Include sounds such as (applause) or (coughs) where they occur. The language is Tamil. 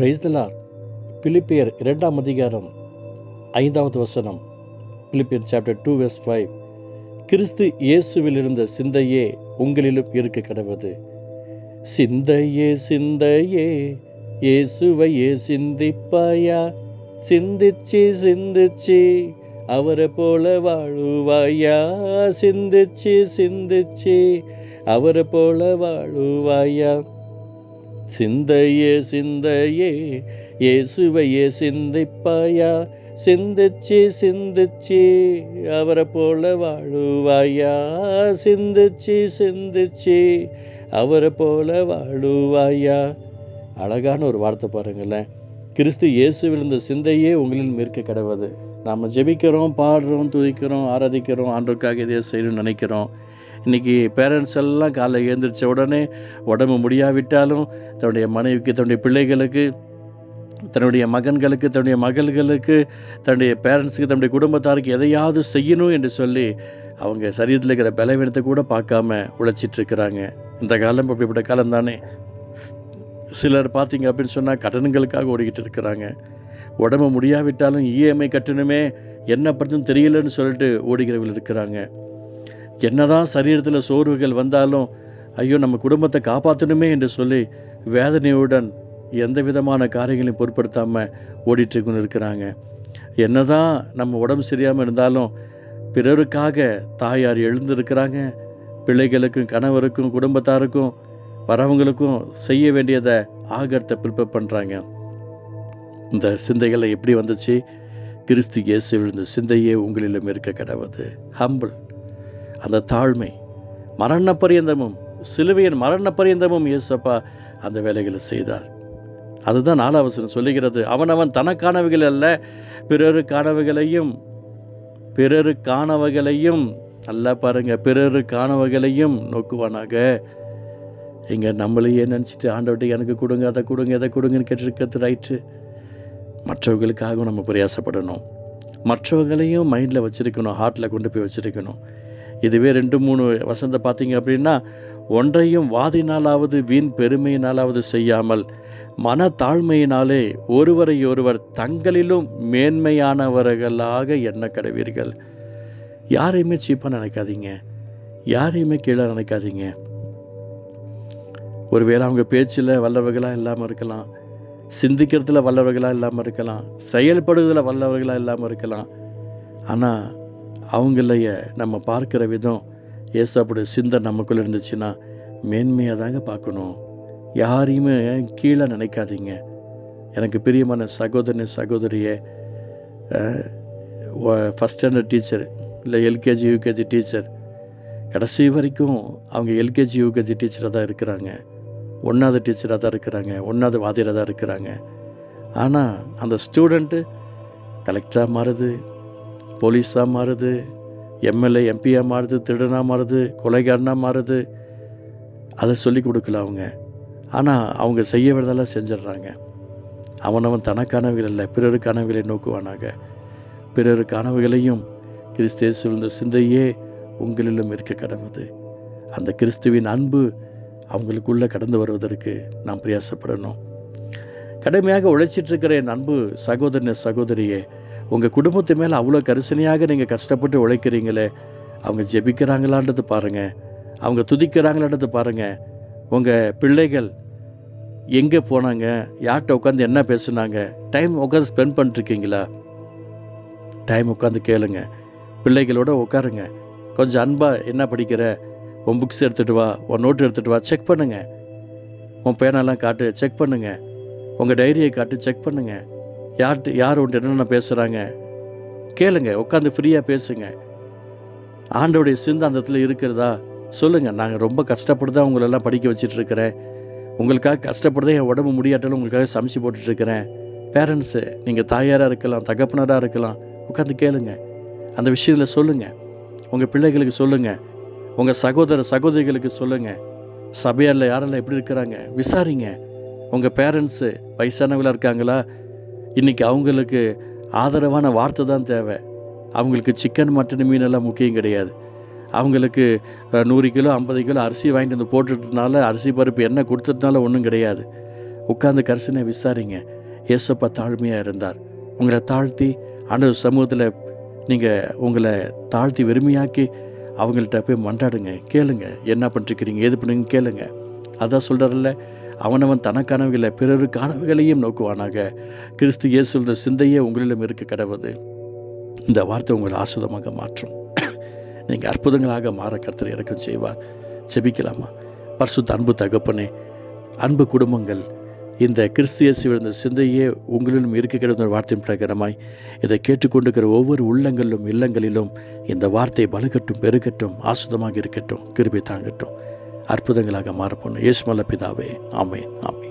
பிரைஸ்தலார் பிலிப்பியர் இரண்டாம் அதிகாரம் ஐந்தாவது வசனம். பிலிப்பியர் சாப்டர் டூ வெஸ் ஃபைவ் கிறிஸ்து இயேசுவில் இருந்த சிந்தையே உங்களிலும் இருக்க கிடவது. சிந்தையே சிந்தையே இயேசுவையே சிந்திப்பாயா? சிந்திச்சு சிந்திச்சு அவரை போல வாழுவாயா? சிந்திச்சு சிந்திச்சு அவரை போல வாழுவாயா? சிந்தையே சிந்தையே இயேசுவையே சிந்திப்பாயா? சிந்திச்சு சிந்திச்சு அவரை போல வாழுவாயா? சிந்திச்சு சிந்திச்சு அவரை போல வாழுவாயா? அழகான ஒரு வார்த்தை பாருங்களேன். கிறிஸ்து இயேசுவில் இந்த சிந்தையே உங்களில் இருக்க கடவுது. நாம் ஜெபிக்கிறோம் பாடுறோம் துதிக்கிறோம் ஆராதிக்கிறோம் ஆண்டோருக்காக இதை செய்யணும்னு நினைக்கிறோம். இன்றைக்கி பேரண்ட்ஸ் எல்லாம் காலை எழுந்திரிச்ச உடனே உடம்பு முடியாவிட்டாலும் தன்னுடைய மனைவிக்கு தன்னுடைய பிள்ளைகளுக்கு தன்னுடைய மகன்களுக்கு தன்னுடைய மகள்களுக்கு தன்னுடைய பேரண்ட்ஸுக்கு தன்னுடைய குடும்பத்தாருக்கு எதையாவது செய்யணும் என்று சொல்லி அவங்க சரீரத்தில் இருக்கிற பலவீனத்தை கூட பார்க்காம உழைச்சிட்ருக்கிறாங்க இந்த காலம் அப்படிப்பட்ட காலம் தானே. சிலர் பார்த்தீங்க அப்படின்னு சொன்னால் கடன்களுக்காக ஓடிக்கிட்டு இருக்கிறாங்க. உடம்பு முடியாவிட்டாலும் இஎம்ஐ கட்டணுமே என்ன பண்ணுன்னு தெரியலன்னு சொல்லிட்டு ஓடுகிறவர்கள் இருக்கிறாங்க. என்னதான் சரீரத்தில் சோர்வுகள் வந்தாலும் ஐயோ நம்ம குடும்பத்தை காப்பாற்றணுமே என்று சொல்லி வேதனையுடன் எந்த விதமான காரியங்களையும் பொருட்படுத்தாமல் ஓடிட்டு இருக்கிறாங்க. என்னதான் நம்ம உடம்பு சரியாமல் இருந்தாலும் பிறருக்காக தாயார் எழுந்திருக்கிறாங்க. பிள்ளைகளுக்கும் கணவருக்கும் குடும்பத்தாருக்கும் வரவங்களுக்கும் செய்ய வேண்டியதை ஆகத்தை ப்ரிப்பேர் பண்ணுறாங்க இந்த சிந்தைகளை எப்படி வந்துச்சு? கிறிஸ்து இயேசுவில் இந்த சிந்தையே உங்களிலும் இருக்க கடவுது. ஹம்பிள் அந்த தாழ்மை. மரண பரியந்தமும் சிலுவையின் மரண பரியந்தமும் இயேசப்பா அந்த வேலைகளை செய்தார். அதுதான் நாலாவசனம் சொல்லுகிறது. அவனவன் தனக்கானவைகள் அல்ல பிறருக்கானவைகளையும் பிறருக்கானவைகளையும் நல்லா பாருங்கள் பிறருக்கானவைகளையும் நோக்குவானாக. இங்கே நம்மளையே நினச்சிட்டு ஆண்டவர்கிட்ட எனக்கு கொடுங்க அதை கொடுங்க எதை கொடுங்கன்னு கேட்டிருக்கிறது ரைட்டு மற்றவர்களுக்காகவும் நம்ம பிரயாசப்படணும். மற்றவங்களையும் மைண்டில் வச்சுருக்கணும் ஹார்ட்டில் கொண்டு போய் வச்சுருக்கணும். இதுவே ரெண்டு மூணு வசந்த பார்த்தீங்க அப்படின்னா ஒன்றையும் வாதினாலாவது வீண் பெருமையினாலாவது செய்யாமல் மன தாழ்மையினாலே ஒருவரை ஒருவர் தங்களிலும் மேன்மையானவர்களாக எண்ண கடவீர்கள் யாரையுமே சீப்பாக நினைக்காதீங்க. யாரையுமே கீழே நினைக்காதீங்க. ஒருவேளை அவங்க பேச்சில் வல்லவர்களாக இல்லாமல் இருக்கலாம். சிந்திக்கிறதுல வல்லவர்களாக இல்லாமல் இருக்கலாம். செயல்படுவதில் வல்லவர்களாக இல்லாமல் இருக்கலாம். ஆனால் அவங்களைய நம்ம பார்க்குற விதம் ஏசாப்புடைய சிந்தை நமக்குள்ளே இருந்துச்சுன்னா மேன்மையாக தாங்க பார்க்கணும். யாரையுமே கீழே நினைக்காதீங்க. எனக்கு பிரியமான சகோதரனை சகோதரியை ஃபஸ்ட் ஸ்டாண்டர்ட் டீச்சர் இல்லை எல்கேஜி யூகேஜி டீச்சர் கடைசி வரைக்கும் அவங்க எல்கேஜி யூகேஜி டீச்சராக தான் இருக்கிறாங்க. ஒன்றாவது டீச்சராக தான் இருக்கிறாங்க. ஒன்றாவது வாதியராக தான் இருக்கிறாங்க. ஆனால் அந்த ஸ்டூடெண்ட்டு கலெக்டராக மாறுது. போலீஸாக மாறுது எம்எல்ஏ எம்பியாக மாறுது திருடனாக மாறுது கொலைகாரனாக மாறுது. அதை சொல்லி கொடுக்கல அவங்க. ஆனால் அவங்க செய்ய வேண்டியதெல்லாம் செஞ்சிடுறாங்க. அவனவன் தனக்கானவைகள் இல்லை பிறருக்கானவைகளை நோக்குவானாக. பிறருக்கானவைகளையும் கிறிஸ்தேசு இந்த சிந்தையே உங்களிலும் இருக்க கடவுது. அந்த கிறிஸ்துவின் அன்பு அவங்களுக்குள்ளே கடந்து வருவதற்கு நாம் பிரயாசப்படணும். கடுமையாக உழைச்சிட்ருக்கிற என் அன்பு சகோதரன சகோதரியே உங்கள் குடும்பத்து மேலே அவ்வளோ கரிசனையாக நீங்கள் கஷ்டப்பட்டு உழைக்கிறீங்களே அவங்க ஜெபிக்கிறாங்களான்றது பாருங்கள் அவங்க துதிக்கிறாங்களான்றது பாருங்கள் உங்கள் பிள்ளைகள் எங்கே போனாங்க? யார்கிட்ட உட்காந்து என்ன பேசுனாங்க? டைம் உட்காந்து ஸ்பெண்ட் பண்ணிருக்கீங்களா? டைம் உட்காந்து கேளுங்க. பிள்ளைகளோட உட்காருங்க. கொஞ்சம் அன்பாக என்ன படிக்கிற? உன் புக்ஸ் எடுத்துகிட்டு வா உன் நோட்டு எடுத்துகிட்டு வா செக் பண்ணுங்கள் உன் பேனெல்லாம் காட்டு செக் பண்ணுங்கள் உங்கள் டைரியை காட்டு செக் பண்ணுங்கள் யார்கிட்ட யார் உன்ட்டு என்னென்ன பேசுகிறாங்க கேளுங்க உட்காந்து ஃப்ரீயாக பேசுங்க. ஆண்டோடைய சிந்தாந்தத்தில் அந்த இடத்துல இருக்கிறதா? சொல்லுங்கள் நாங்கள் ரொம்ப கஷ்டப்பட்டு தான் உங்களெல்லாம் படிக்க வச்சிட்ருக்கிறேன். உங்களுக்காக கஷ்டப்பட்டு என் உடம்பு முடியாட்டாலும் உங்களுக்காக சமைச்சு போட்டுட்ருக்கிறேன். பேரண்ட்ஸு நீங்கள் தாயாராக இருக்கலாம் தகப்பனராக இருக்கலாம் உட்காந்து கேளுங்க. அந்த விஷயத்தில் சொல்லுங்கள் உங்கள் பிள்ளைகளுக்கு சொல்லுங்கள் உங்கள் சகோதர சகோதரிகளுக்கு சொல்லுங்கள் சபையாரில் யாரெல்லாம் எப்படி இருக்கிறாங்க? விசாரிங்க. உங்கள் பேரண்ட்ஸு வயசானவங்களாக இருக்காங்களா? இன்றைக்கி அவங்களுக்கு ஆதரவான வார்த்தை தான் தேவை. அவங்களுக்கு சிக்கன் மட்டன் மீனெல்லாம் முக்கியம் கிடையாது. அவங்களுக்கு நூறு கிலோ ஐம்பது கிலோ அரிசி வாங்கிட்டு வந்து போட்டுட்டதுனால அரிசி பருப்பு என்ன கொடுத்ததுனால ஒன்றும் கிடையாது. உட்காந்து கரிசனை விசாரிங்க. ஏசப்பா தாழ்மையாக இருந்தார். உங்களை தாழ்த்தி ஆண்டவர் சமூகத்தில் நீங்கள் உங்களை தாழ்த்தி வெறுமையாக்கி அவங்கள்ட்ட போய் மன்றாடுங்க. கேளுங்க. என்ன பண்ணிருக்கிறீங்க எது பண்ணுங்க கேளுங்க. அதான் சொல்கிறதில்ல அவனவன் தனக்கானவைகளை பிறருக்கானவைகளையும் நோக்குவானாக. கிறிஸ்து இயேசுன்ற சிந்தையே உங்களிடம் இருக்க கடவுது. இந்த வார்த்தை உங்களை ஆசுதமாக மாற்றும். (coughs) நீங்கள் அற்புதங்களாக மாற கர்த்தர் இறக்கம் செய்வார். செபிக்கலாமா பரிசுத்த அன்பு தகப்பனே அன்பு குடும்பங்கள் இந்த கிறிஸ்திய விழுந்த சிந்தையே உங்களிலும் இருக்க கிடந்த வார்த்தையின் பிரகாரமாய் இதை கேட்டுக்கொண்டிருக்கிற ஒவ்வொரு உள்ளங்களிலும் இல்லங்களிலும் இந்த வார்த்தை பலுகட்டும் பெருகட்டும் ஆசுதமாக இருக்கட்டும் கிருபி தாங்கட்டும். அற்புதங்களாக மாறப்போணும் இயேசுமல்ல பிதாவே. ஆமே ஆமே